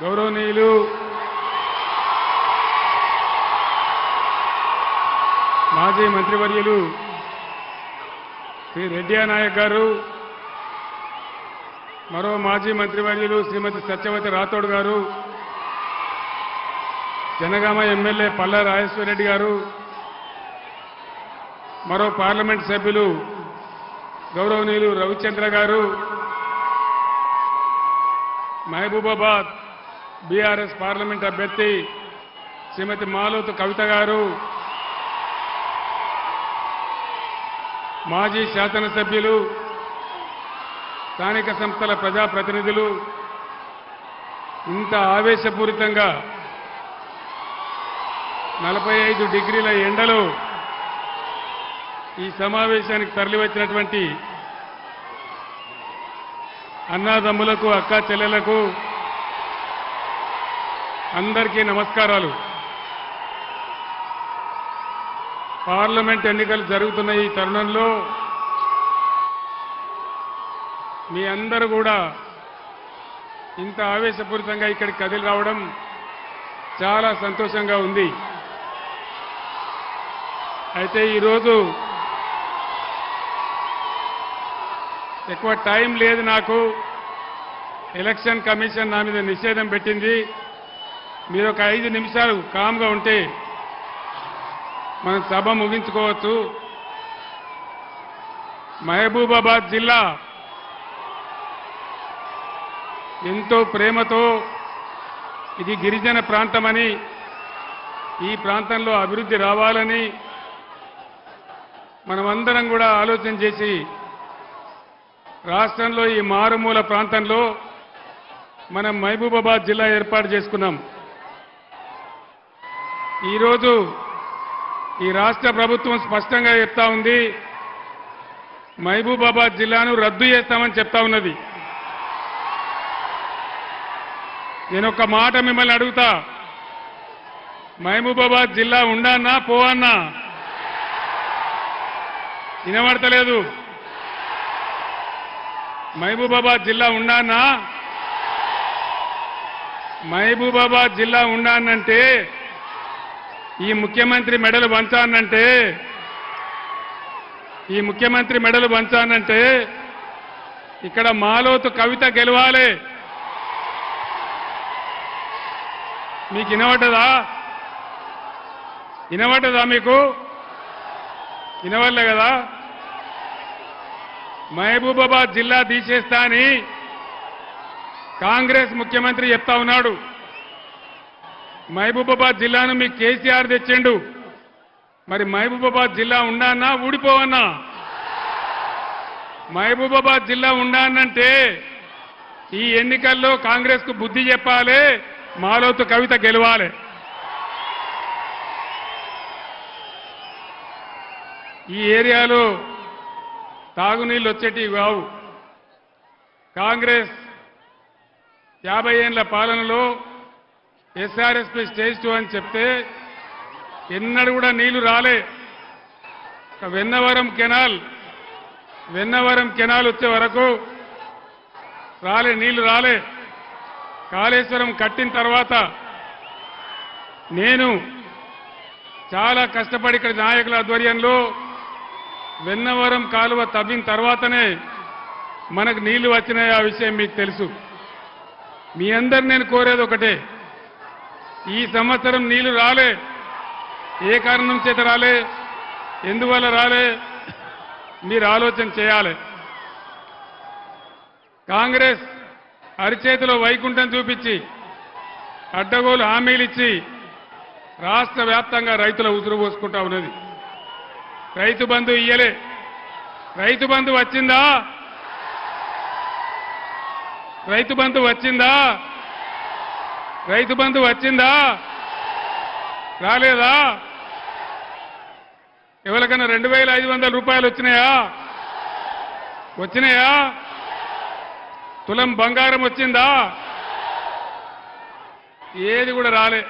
గౌరవనీయులు. మాజీ మంత్రివర్యులు శ్రీ రెడ్డియా నాయక్ గారు మరో మాజీ మంత్రివర్యులు శ్రీమతి సత్యవతి రాథోడ్ గారు జనగామ ఎమ్మెల్యే పల్లా రాజేశ్వరరెడ్డి గారు మరో పార్లమెంట్ సభ్యులు గౌరవనీయులు రవిచంద్ర గారు మహబూబాబాద్ బీఆర్ఎస్ పార్లమెంట్ అభ్యర్థి శ్రీమతి మాలోతు కవిత గారు మాజీ శాసనసభ్యులు స్థానిక సంస్థల ప్రజాప్రతినిధులు ఇంత ఆవేశపూరితంగా నలభై ఐదు డిగ్రీల ఎండలో ఈ సమావేశానికి తరలివచ్చినటువంటి అన్నాదమ్ములకు అక్కా చెల్లెలకు అందరికీ నమస్కారాలు. పార్లమెంట్ ఎన్నికలు జరుగుతున్న ఈ తరుణంలో మీ అందరూ కూడా ఇంత ఆవేశపూరితంగా ఇక్కడికి కదిలి రావడం చాలా సంతోషంగా ఉంది. అయితే ఈరోజు ఎక్కువ టైం లేదు నాకు. ఎలక్షన్ కమిషన్ నా మీద నిషేధం పెట్టింది. మీరు ఒక ఐదు నిమిషాలు కామ్గా ఉంటే మనం సభ ముగించుకోవచ్చు. మహబూబాబాద్ జిల్లా ఎంతో ప్రేమతో ఇది గిరిజన ప్రాంతమని ఈ ప్రాంతంలో అభివృద్ధి రావాలని మనమందరం కూడా ఆలోచన చేసి రాష్ట్రంలో ఈ మారుమూల ప్రాంతంలో మనం మహబూబాబాద్ జిల్లా ఏర్పాటు చేసుకున్నాం. ఈరోజు ఈ రాష్ట్ర ప్రభుత్వం స్పష్టంగా చెప్తా ఉంది మహబూబాబాద్ జిల్లాను రద్దు చేస్తామని చెప్తా ఉన్నది. నేను ఒక మాట మిమ్మల్ని అడుగుతా మహబూబాబాద్ జిల్లా ఉండన్నా పోవన్నా వినబడతలేదు. మహబూబాబాద్ జిల్లా ఉండానా? మహబూబాబాద్ జిల్లా ఉండానంటే ఈ ముఖ్యమంత్రి మెడలు వంచానంటే ఈ ముఖ్యమంత్రి మెడలు వంచానంటే ఇక్కడ మాలోతు కవిత గెలవాలి. మీకు వినబడ్డదా? వినబడ్డదా మీకు? వినవల్లే కదా? మహబూబాబాద్ జిల్లా తీసేస్తా అని కాంగ్రెస్ ముఖ్యమంత్రి చెప్తా ఉన్నాడు. మహబూబాబాద్ జిల్లాను మీకు కేసీఆర్ తెచ్చిండు. మరి మహబూబాబాద్ జిల్లా ఉండానా ఊడిపోవన్నా? మహబూబాబాద్ జిల్లా ఉండానంటే ఈ ఎన్నికల్లో కాంగ్రెస్కు బుద్ధి చెప్పాలి మాలోతు కవిత గెలవాలి. ఈ ఏరియాలో తాగునీళ్ళు వచ్చేటివి కావు. కాంగ్రెస్ యాభై ఏండ్ల పాలనలో ఎస్ఆర్ఎస్పీ స్టేజ్ టూ అని చెప్తే ఎన్నడూ కూడా నీళ్ళు రాలే. వెన్నవరం కెనాల్ వెన్నవరం కెనాల్ వచ్చే వరకు రాలే నీళ్ళు రాలే. కాళేశ్వరం కట్టిన తర్వాత నేను చాలా కష్టపడి ఇక్కడ నాయకుల ఆధ్వర్యంలో వెన్నవరం కాలువ తవ్విన తర్వాతనే మనకు నీళ్ళు వచ్చినాయి. ఆ విషయం మీకు తెలుసు. మీ అందరు నేను కోరేది ఒకటే. ఈ సంవత్సరం నీళ్ళు రాలే. ఏ కారణం చేత రాలే? ఎందువల్ల రాలే? మీరు ఆలోచన చేయాలి. కాంగ్రెస్ అరిచేతిలో వైకుంఠం చూపించి అడ్డగోలు హామీలు ఇచ్చి రాష్ట్ర వ్యాప్తంగా రైతుల ఉసురు పోసుకుంటా ఉన్నది. రైతు బంధు ఇయ్యలే. రైతు బంధు వచ్చిందా? రైతు బంధు వచ్చిందా? రైతు బంధు వచ్చిందా? రాలేదా? ఎవరికైనా రెండు వేల ఐదు వందల రూపాయలు వచ్చినాయా? వచ్చినాయా? తులం బంగారం వచ్చిందా? ఏది కూడా రాలే.